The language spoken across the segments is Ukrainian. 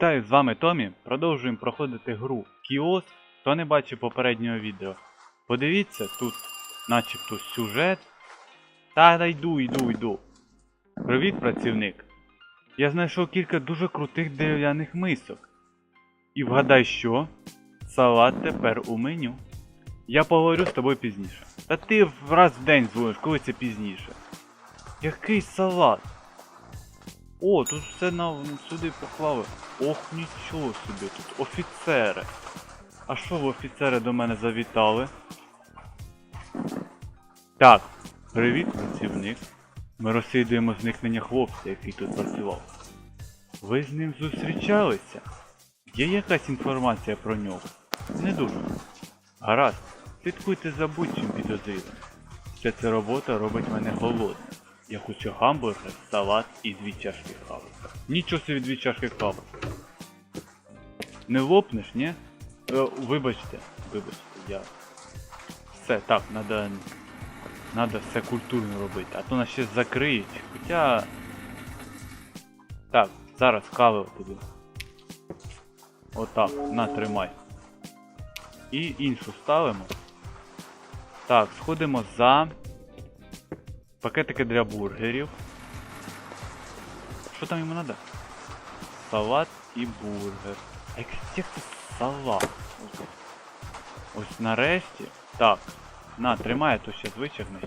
Вітаю, з вами Томі. Продовжуємо проходити гру Кіос. Хто не бачив попереднього відео, подивіться, тут начебто сюжет. Та да йду, йду, йду. Привіт, працівник. Я знайшов кілька дуже крутих дерев'яних мисок. І вгадай що? Салат тепер у меню. Я поговорю з тобою пізніше. Та ти раз в день дзвониш, коли це пізніше. Який салат? О, тут все на сюди поклали. Ох, нічого собі, тут офіцери. А що ви офіцери до мене завітали? Так, привіт, працівник. Ми розслідуємо зникнення хлопця, який тут працював. Ви з ним зустрічалися? Є якась інформація про нього? Не дуже. Гаразд, слідкуйте за будь-чим підозрілим. Вся ця робота робить мене голодним. Я хочу гамбургер, салат і дві чашки кави. Нічого собі дві чашки кави. Не лопнеш, ні? Е, вибачте, вибачте, я. Все, так, надо. Надо все культурно робити, а то нас ще закриють. Хоча. Так, зараз кави тобі. Отак, на, тримай. І іншу ставимо. Так, сходимо за пакетики для бургерів. Що там йому треба? Салат і бургер. Це салат? Ось, нарешті. Так. На, тримай, то ще вичерне.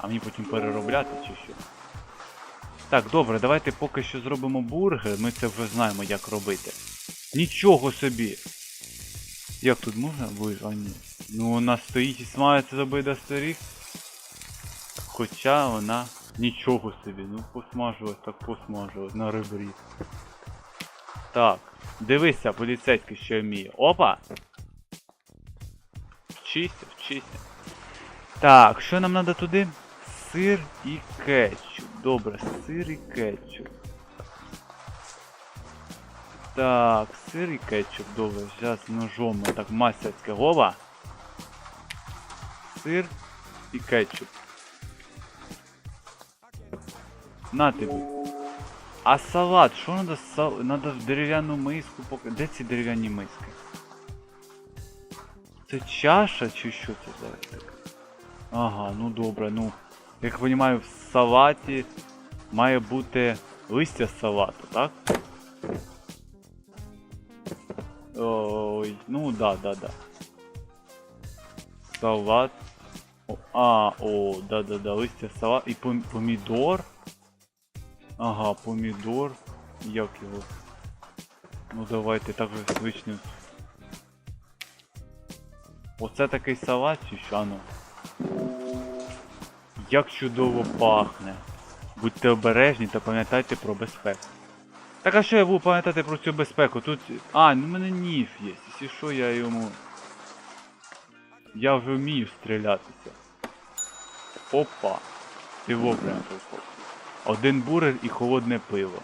А мені потім переробляти чи що. Так, добре, давайте поки що зробимо бургер, ми це вже знаємо як робити. Нічого собі! Як тут можна? А ні. Ну вона стоїть і смається зуби до старих. Хоча вона нічого собі, ну посмажилась, так посмажилась на ребрі. Так, дивися, поліцейський що вміє. Опа! Вчися, вчися. Так, що нам треба туди? Сир і кетчуп. Добре, сир і кетчуп. Так, сир і кетчуп, добре, зараз ножом так мастерське гова. Сир і кетчуп. На тобі. А салат, що надо сал... Надо в дерев'яну миску поки. Де ці дерев'яні миски? Це чаша чи що це за таке? Ага, ну добре, ну. Як розумію, в салаті має бути листя салату, так? Ой, ну да, да, да. Салат. О, а, о, да, да, да, листя салат. І пом- помідор. Ага, помідор. Як його? Ну давайте так же звичним. Оце такий салат чи що? Ну. Як чудово пахне. Будьте обережні та пам'ятайте про безпеку. Так а що я буду пам'ятати про цю безпеку? Тут. А, ну в мене ніж є. Якщо що я йому. Я вже вмію стрілятися. Опа. Пиво прям тут. Один бургер і холодне пиво.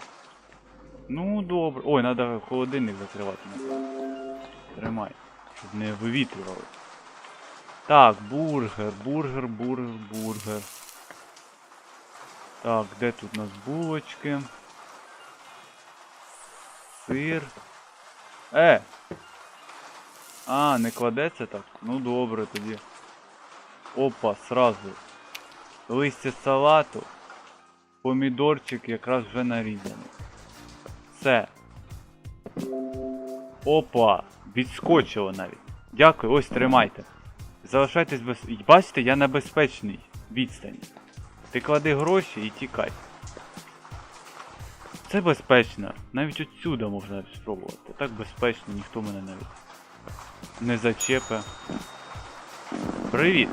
Ну добре. Ой, треба холодильник закривати. Тримай. Щоб не вивітрювали. Так, бургер, бургер, бургер, бургер. Так, де тут у нас булочки? Сир. Е! А, не кладеться так? Ну добре тоді. Опа, сразу. Листя салату. Помідорчик якраз вже нарізаний. Все. Опа! Відскочило навіть. Дякую, ось тримайте. Залишайтесь без. Бачите, я на безпечній відстані. Ти клади гроші і тікай. Це безпечно. Навіть отсюда можна спробувати. Так безпечно, ніхто мене навіть не зачепе. Привіт!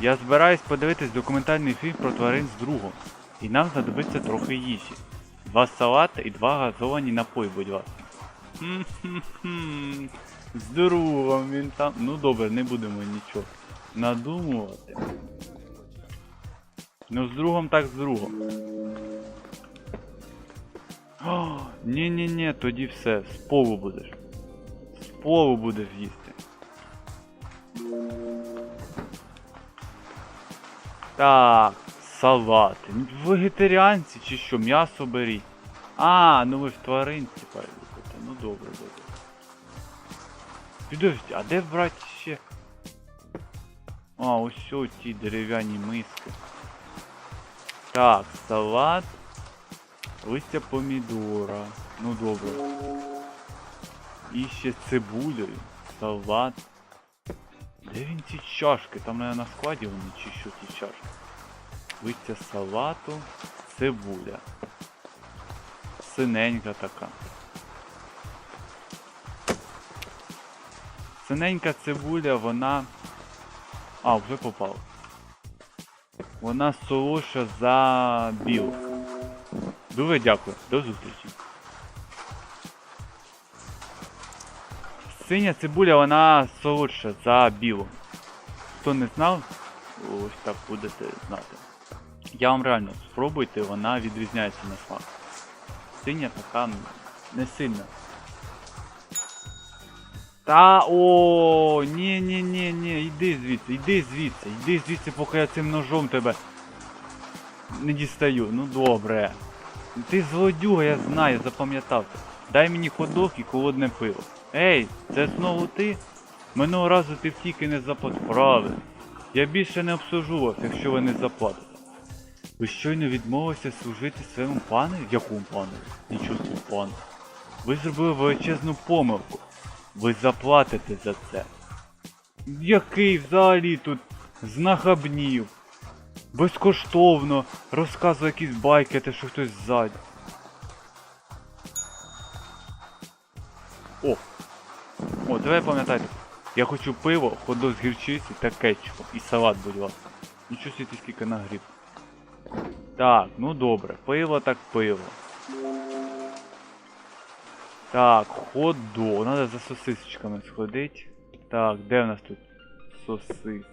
Я збираюсь подивитись документальний фільм про тварин з другом. І нам знадобиться трохи їжі. Два салати і два газовані напої, будь ласка. Хм-хм-хм. З він там. Ну добре, не будемо нічого надумувати. Ну з другом так з другом. Ні-ні-ні, тоді все, з полу будеш. З полу будеш їсти. Так, салати. Вегетаріанці чи що, м'ясо беріть. А, ну ви в тваринці любите. Ну добре, добре. Підожди, а де брати ще? А, ось ті дерев'яні миски. Так, салат. Листя помідора. Ну добре. І ще цибулею. Салат. Де він ці чашки? Там, наверное, на складі вони чи що ті чашки. Листя салату, цибуля. Синенька така. Синенька цибуля, вона. А, вже попав. Вона солодша за білу. Дуже дякую. До зустрічі. Синя цибуля, вона солодша за білу. Хто не знав, ось так будете знати. Я вам реально спробуйте, вона відрізняється на смак. Синя така не сильна. Та о, ні, ні, ні, ні, йди звідси, йди звідси, йди звідси, поки я цим ножом тебе не дістаю. Ну добре. Ти злодюга, я знаю, запам'ятав. Дай мені ходок і холодне пиво. Ей, це знову ти? Минулого разу ти втік і не заплатив. Правильно. Я більше не обслужу вас, якщо ви не заплатите. Ви щойно відмовилися служити своєму пану? Якому пану? Нічого пану. Ви зробили величезну помилку. Ви заплатите за це. Який взагалі тут знахабнів? Безкоштовно розказує якісь байки, те що хтось ззаді. О! О, давай пам'ятайте. Я хочу пиво, ходок з гірчиці та кетчупом. І салат, будь ласка. Нічого собі скільки нагріб. Так, ну добре, пиво так пиво. Так, ходо. Надо за сосисочками сходить. Так, де в нас тут сосиски?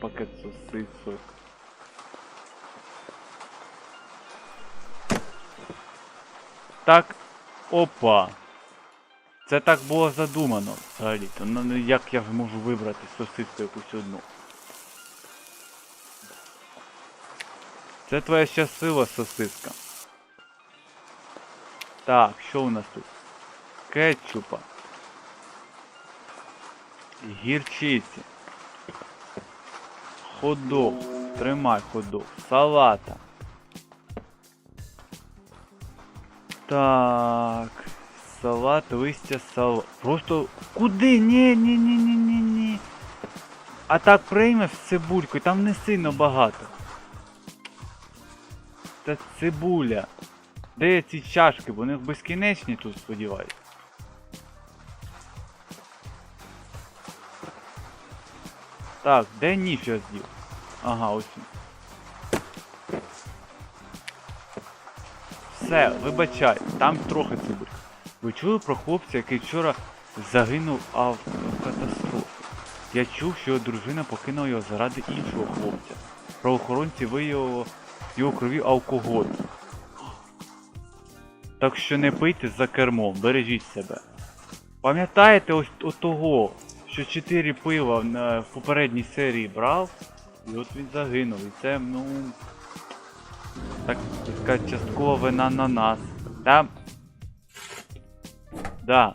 Пакет сосисок. Так. Опа. Це так було задумано взагалі-то. Ну ну, як я можу вибрати сосиску якусь одну? Це твоя щаслива сосиска. Так, що у нас тут? Кетчупа. Гірчиці. Ходок. Тримай ходок. Салата. Так. Салат, листя, салат. Просто куди? Ні, ні, ні, ні, ні, ні. А так приймеш з цибулькою, там не сильно багато. Та цибуля. Де ці чашки? Вони безкінечні тут сподіваюсь. Так, де ніж я з'їв? Ага, ось. Все, вибачай, там трохи цибулька. Ви чули про хлопця, який вчора загинув автокатастрофі? Я чув, що його дружина покинула його заради іншого хлопця. Правоохоронці виявили його крові алкоголь. Так що не пийте за кермом, бережіть себе. Пам'ятаєте ось того, що 4 пива в попередній серії брав, і от він загинув. І це, ну. Так сказати, часткова вина на нас. Да. Да.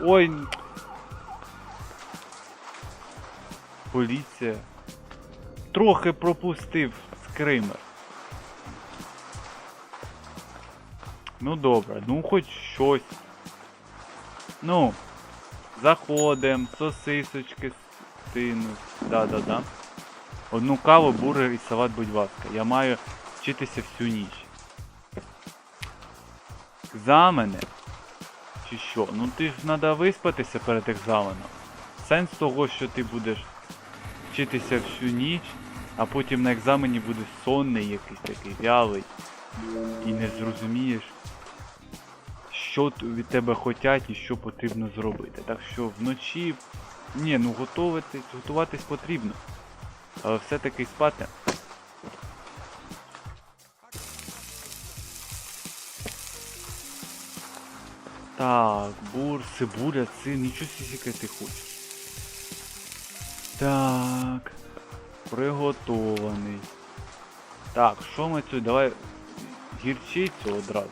Ой. Поліція. Трохи пропустив скример. Ну добре, ну хоч щось. Ну, заходим, сосисочки стинуть. Да-да-да. Одну каву, бургер і салат, будь ласка. Я маю вчитися всю ніч. Екзамени? Чи що? Ну ти ж треба виспатися перед екзаменом. Сенс того, що ти будеш вчитися всю ніч, а потім на екзамені будеш сонний якийсь такий вялий. І не зрозумієш, що від тебе хотять і що потрібно зробити. Так що вночі, ні, ну готуватись, готуватись потрібно. Але все-таки спати. Так, бур, цибуля, це нічого сісіка ти хочеш. Так. Приготований. Так, що ми тут? Давай гірчицю одразу.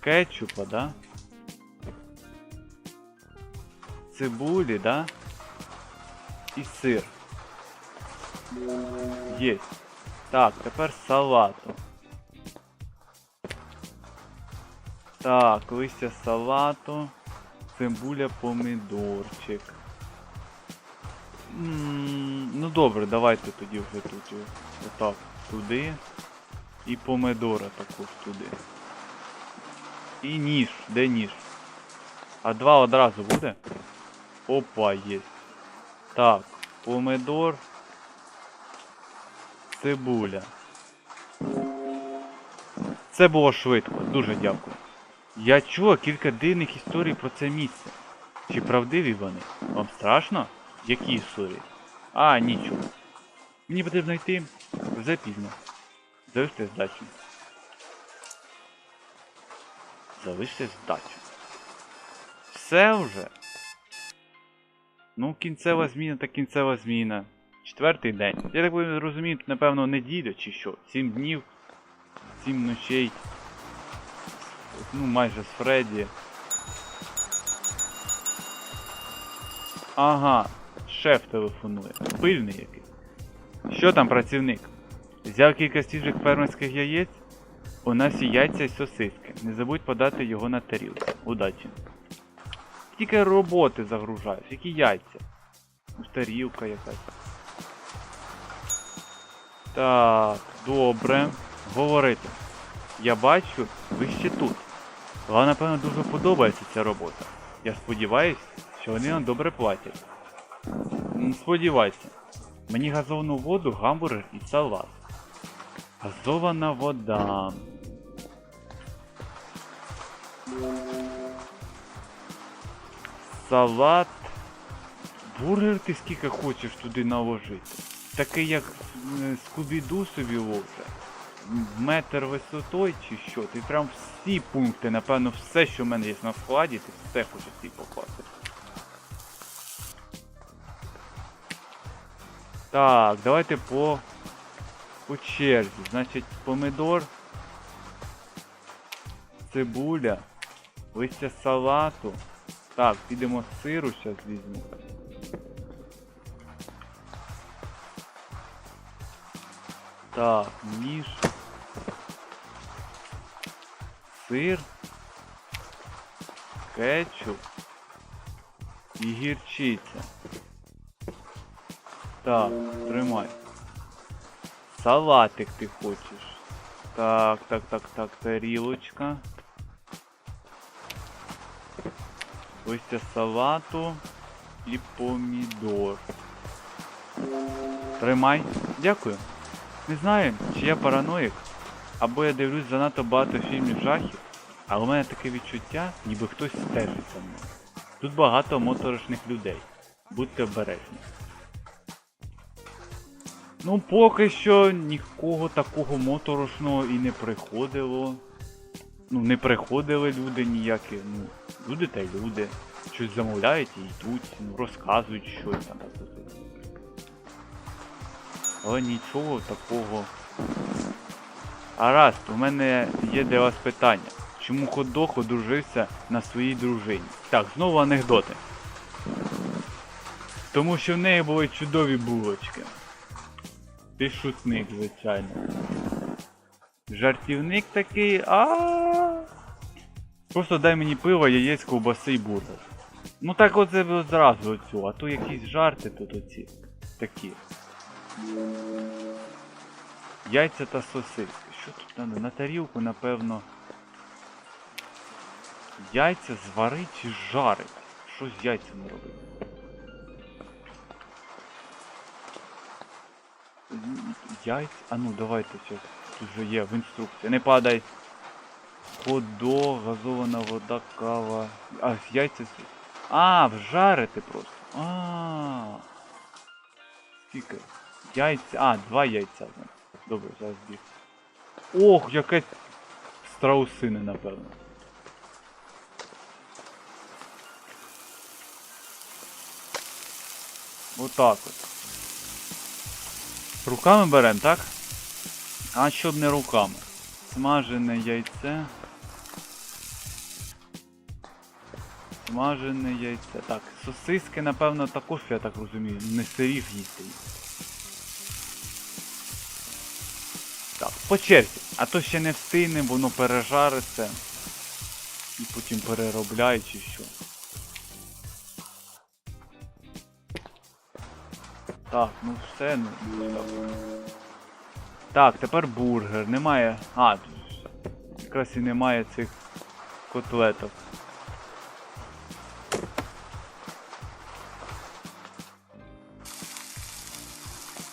Кетчупа, да? Цибулі, да? І сир. Єсть. Так, тепер салату. Так, листя салату. Цибуля, помідорчик. Ну добре, давайте тоді вже тут. Отак, туди. І помидора також туди. І ніж. Де ніж? А два одразу буде? Опа, є. Так, помидор. Цибуля. Це було швидко, дуже дякую. Я чула кілька дивних історій про це місце. Чи правдиві вони? Вам страшно? Які історії? А, нічого. Мені потрібно йти. Вже пізно. Залиште здачу. Залиште здачу. Все вже. Ну, кінцева зміна та кінцева зміна. Четвертий день. Я так розумію, напевно, неділя чи що. Сім днів, сім ночей. Ну, майже з Фредді. Ага, шеф телефонує. Пильний який. Що там, працівник? Взяв кілька свіжих фермерських яєць? У нас є яйця і сосиски. Не забудь подати його на тарілку. Удачі. Тільки роботи загружаєш, які яйця? Ну, тарілка якась. Так, добре. Говорити. Я бачу, ви ще тут. Вам, напевно, дуже подобається ця робота. Я сподіваюсь, що вони нам добре платять. М, Сподівайся. Мені газовану воду, гамбургер і салат. Газована вода. Салат. Бургер ти скільки хочеш туди наложити. Такий як е, Скубіду собі ложе. Метр висотою чи що? Ти прям всі пункти, напевно, все, що в мене є на складі, ти все хочеш всі покласти. Так, давайте по, по черзі. Значить, помидор, цибуля, листя салату. Так, підемо сиру зараз візьму. Так, ніж. Сир. Кетчуп. І гірчиця. Так, тримай. Салатик ти хочеш. Так, так, так, так, тарілочка. Листя салату і помідор. Тримай. Дякую. Не знаю, чи я параноїк, або я дивлюсь занадто багато фільмів жахів, але у мене таке відчуття, ніби хтось стежить за мною. Тут багато моторошних людей. Будьте обережні. Ну, поки що нікого такого моторошного і не приходило. Ну, не приходили люди ніякі. Ну, люди та й люди. Щось замовляють і йдуть, ну, розказують щось там. Але нічого такого. Гаразд, у мене є для вас питання. Чому ходох одружився на своїй дружині? Так, знову анекдоти. Тому що в неї були чудові булочки. Ти шутник, звичайно. Жартівник такий, а. Просто дай мені пиво, яєць, ковбаси і бургер. Ну так оце ви зразу оцю, а то якісь жарти тут оці. Такі. Яйця та сосиски. Що тут треба? На тарілку, напевно. Яйця зварить чи жарить? Що з яйцями робити? Яйця. А ну давайте зараз. Тут же є в інструкції. Не падай. Ходо, газована вода, кава. А, яйця. А, вжарити просто. А. Скільки? Яйця. А, два яйця. Добре, зараз біг. Ох, якась страусини, напевно. Отак от. Руками берем, так? А щоб не руками. Смажене яйце. Смажене яйце. Так, сосиски, напевно, також, я так розумію, не сирів їсти. Так, по черзі. А то ще не встигне, воно пережариться. І потім переробляє чи що. Так, ну все, ну. Так. Так, тепер бургер. Немає. А, якраз і немає цих котлеток.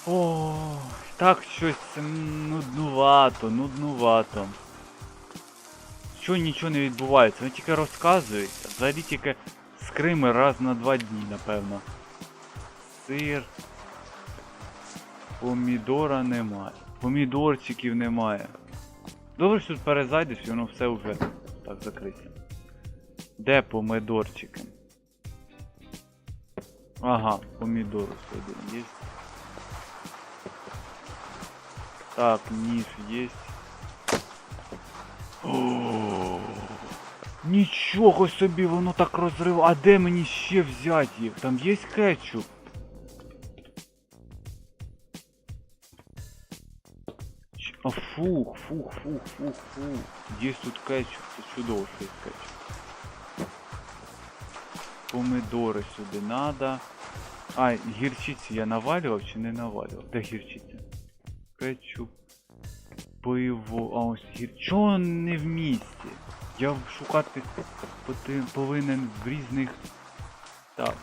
О, так щось нуднувато, нуднувато. Що нічого не відбувається, вони тільки розказуються. Взагалі тільки скрими раз на два дні, напевно. Сир. Помідора немає. Помідорчиків немає. Добре, що тут перезайдеш і воно все вже так закрите. Де помідорчики? Ага, помідор один є. Так, ніж є. О, Нічого собі, воно так розрив. А де мені ще взяти їх? Там є кетчуп. Фух, фух, фух, фух, фух. Є тут кетчуп, це чудово, що є кетчуп. Помидори сюди надо. А, гірчиці я навалював чи не навалював? Де гірчиця? Кетчуп. Пиво. А ось гір... Чого не в місті? Я шукати повинен в різних. Так.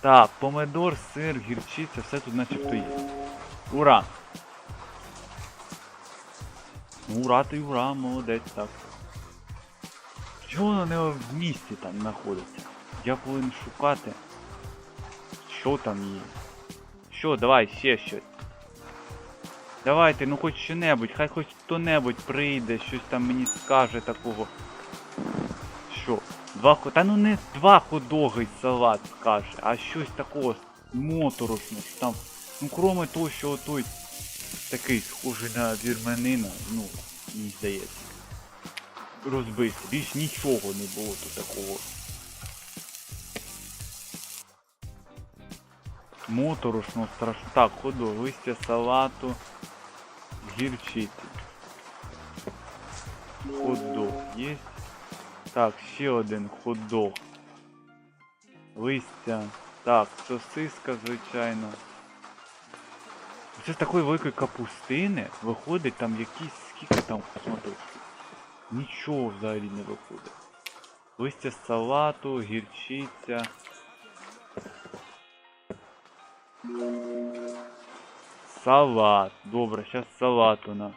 Так, помидор, сир, гірчиця, все тут начебто є. Ура! Ура ти ура, молодець, так. Чого воно не в місті там знаходиться? Я повинен шукати. Що там є? Що, давай, ще щось. Давайте, ну хоч що-небудь, хай хоч хто-небудь прийде, щось там мені скаже такого. Що? Два. Та ну не два ходоги салат скаже, а щось такого моторошного, що там. Ну кроме того, що той такий схожий на вірменина, ну, мені здається. Розбився. Більш нічого не було тут такого. Моторошно страшно. Так, ходу, листя салату, гірчиці. Хот-дог є. Так, ще один хот-дог. Листя. Так, сосиска, звичайно. Це з такої великої капустини виходить там якісь скільки там смотрю. Нічого взагалі не виходить. Листя салату, гірчиця. Салат. Добре, зараз салат у нас.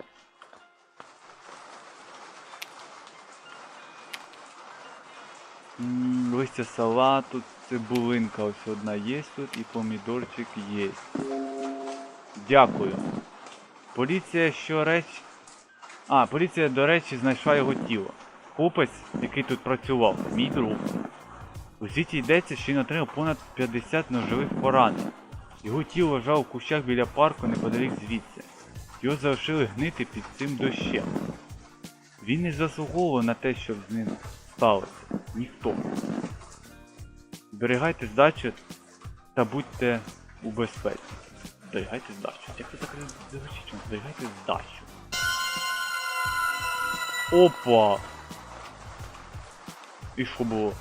Листя салату, цибулинка ось одна є тут і помідорчик є. Дякую. Поліція що реч. А, поліція, до речі, знайшла його тіло. Хлопець, який тут працював, мій друг. У звіті йдеться, що він отримав понад 50 ножових поранень. Його тіло лежало в кущах біля парку неподалік звідси. Його залишили гнити під цим дощем. Він не заслуговував на те, що з ним сталося. Ніхто. Зберігайте здачу та будьте у безпеці. Зберігайте здачу. Як це так звучить? Зберігайте здачу. Опа! І що було?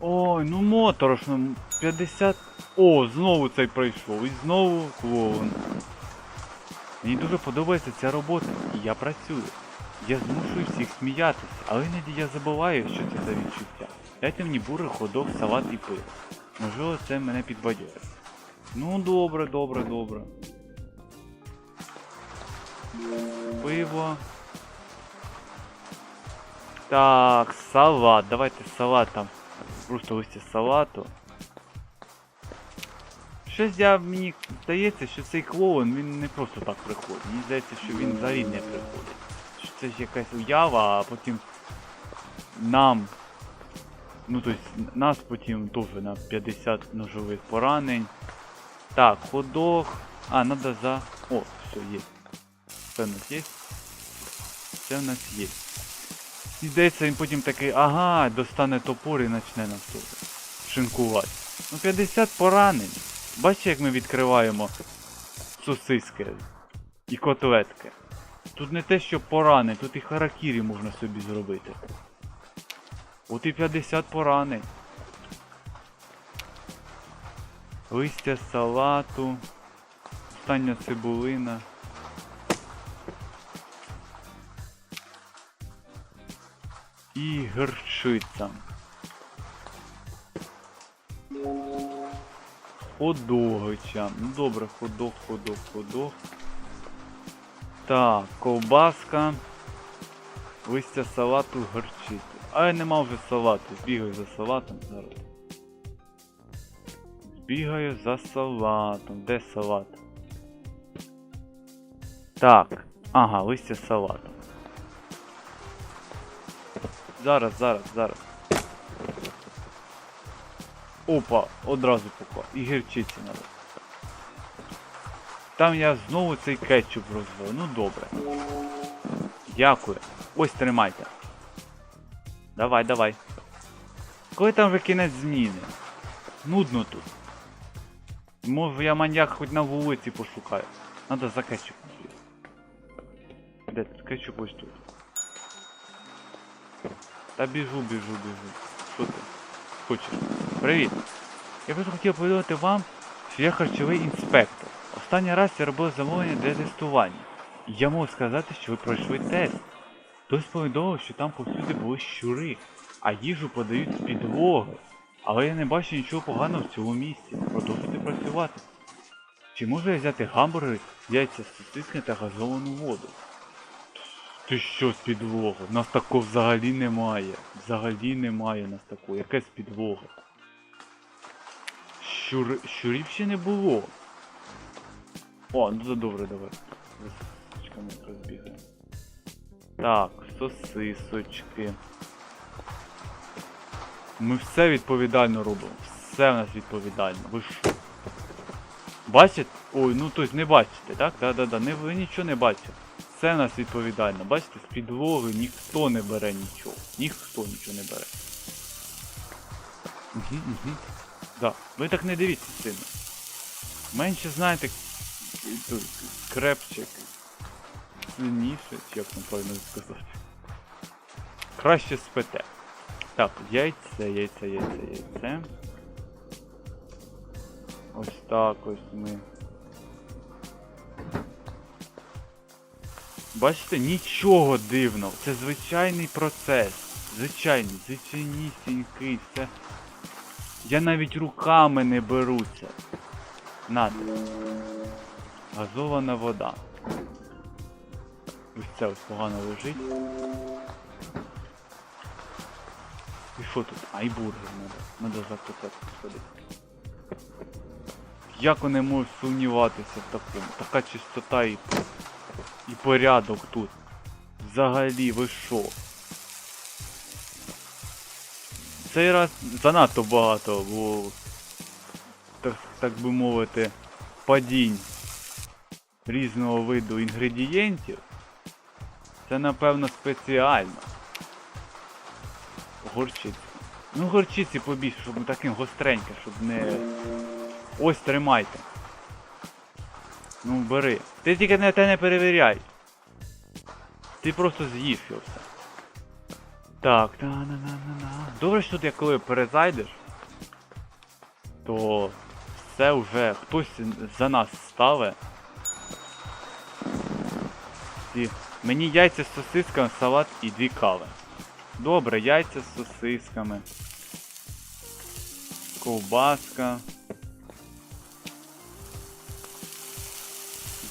Ой, ну моторошно. 50. О, знову цей пройшов. І знову клоун. Мені дуже подобається ця робота, і я працюю. Я змушую всіх сміятися, але іноді я забуваю, що це за відчуття. Дайте мені бургер, ходок, салат і пиво. Можливо, це мене підбадьорить. Ну добре, добре, добре. Пиво. Так, салат. Давайте салат там. Просто листя салату. Щось я мені здається, що цей клоун він не просто так приходить. Мені здається, що він взагалі не приходить. Що це ж якась уява, а потім нам. Ну тобто нас потім теж на 50 ножових поранень. Так, ходок. А, надо за. О, все, є. Це в нас є. Це в нас є. І здається, він потім такий, ага, достане топор і почне нас тут шинкувати. Ну 50 поранень. Бачите, як ми відкриваємо сосиски і котлетки. Тут не те, що порани, тут і харакірі можна собі зробити. От і 50 поранень. Листя салату. Остання цибулина. І гірчиця. Ходогича. Ну добре, ходок, ходок, ходок. Так, ковбаска. Листя салату, горчицю. А я нема вже салату. Збігаю за салатом зараз. Збігаю за салатом. Де салат? Так. Ага, листя салату. Зараз, зараз, зараз. Опа, одразу поклав. І гірчиці надо. Там я знову цей кетчуп розвив. Ну добре. Дякую. Ось тримайте. Давай, давай. Коли там вже кінець зміни? Нудно тут. Може я маньяк хоч на вулиці пошукаю. Надо за кетчупом. Де тут кетчуп ось тут. Та біжу, біжу, біжу. Що ти? Хочеш? Привіт. Я просто хотів повідомити вам, що я харчовий інспектор. Останній раз я робив замовлення для тестування. Я можу сказати, що ви пройшли тест. Хтось повідомив, що там повсюди були щури, а їжу подають з підлоги. Але я не бачу нічого поганого в цьому місці. Продовжуйте працювати. Чи можу я взяти гамбургери, яйця, сосиски та газовану воду? Ти що з підлоги? Нас такого взагалі немає. Взагалі немає нас такого. Яке з підлоги? Щури... Щурів ще не було. О, ну це добре, давай. За сосисочками розбігаємо. Так, сосисочки. Ми все відповідально робимо. Все в нас відповідально. Ви що? Бачите? Ой, ну тобто не бачите, так? Да-да-да. Не, ви нічого не бачите. Все в нас відповідально. Бачите, з підлоги ніхто не бере нічого. Ніхто нічого не бере. Угу, угу. Да. Ви так не дивіться сильно. Менше знаєте, крепче, сильніше, чи як там правильно сказати. Краще спите. Так, яйце, яйце, яйце, яйце. Ось так ось ми. Бачите, нічого дивного. Це звичайний процес. Звичайний, звичайнісінький, все. Я навіть руками не беруся. Нате. Газована вода. Це ось погано лежить. І що тут? А, і бургер надо. Надо за котлетку сходити. Як вони можуть сумніватися в такому? Така чистота і, і порядок тут. Взагалі, ви що? Цей раз занадто багато було, так, так би мовити, падінь різного виду інгредієнтів. Це напевно спеціально. Горчиці. Ну горчиці побільше, щоб таким гостреньке, щоб не. Ось тримайте. Ну бери. Ти тільки не те не перевіряй. Ти просто з'їш його все. Так, на на на на на Добре, що тут як коли перезайдеш, то все вже хтось за нас ставить. І мені яйця з сосисками, салат і дві кави. Добре, яйця з сосисками. Ковбаска.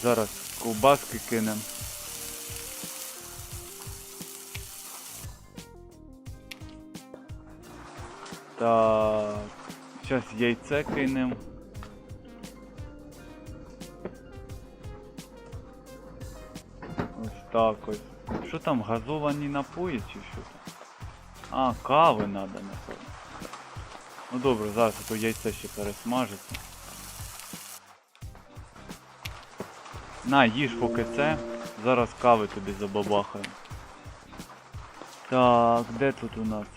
Зараз ковбаски кинем. Так. Зараз яйце кинем. Ось так ось. Що там, газовані напої чи що там? А, кави треба, напевно. Ну добре, зараз то яйце ще пересмажиться. На, їж поки це. Зараз кави тобі забабахаю. Так, де тут у нас?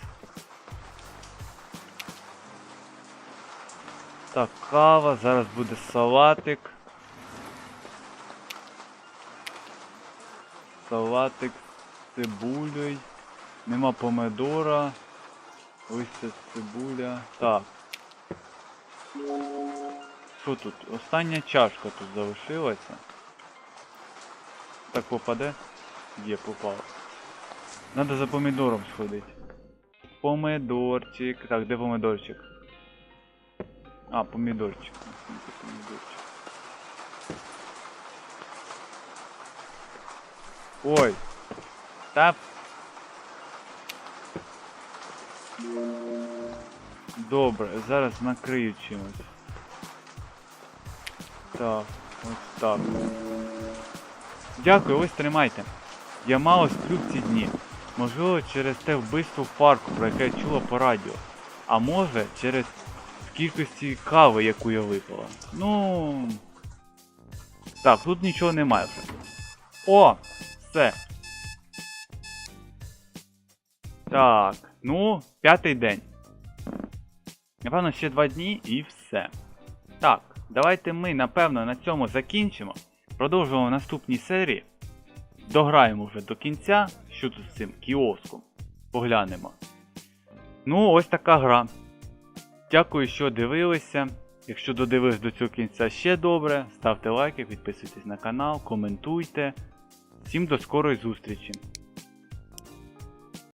Так, кава, зараз буде салатик. Салатик з цибулею. Нема помидора. Ось це цибуля. Так. Що тут? Остання чашка тут залишилася. Так попаде? Є, попало. Надо за помідором сходити. Помидорчик. Так, де помидорчик? А, помідорчик. Помідорчик. Ой. Та. Добре, зараз накрию чимось. Так, ось так. Дякую, ось тримайте. Я мало сплю ці дні. Можливо, через те вбивство в парку, про яке я чула по радіо. А може, через кількості кави, яку я випила. Ну. Так, тут нічого немає. О! Все. Так, ну, п'ятий день. Напевно, ще два дні і все. Так, давайте ми, напевно, на цьому закінчимо. Продовжуємо в наступній серії. Дограємо вже до кінця, що тут з цим кіоском. Поглянемо. Ну, ось така гра. Дякую, що дивилися. Якщо додивились до цього кінця ще добре, ставте лайки, підписуйтесь на канал, коментуйте. Всім до скорої зустрічі!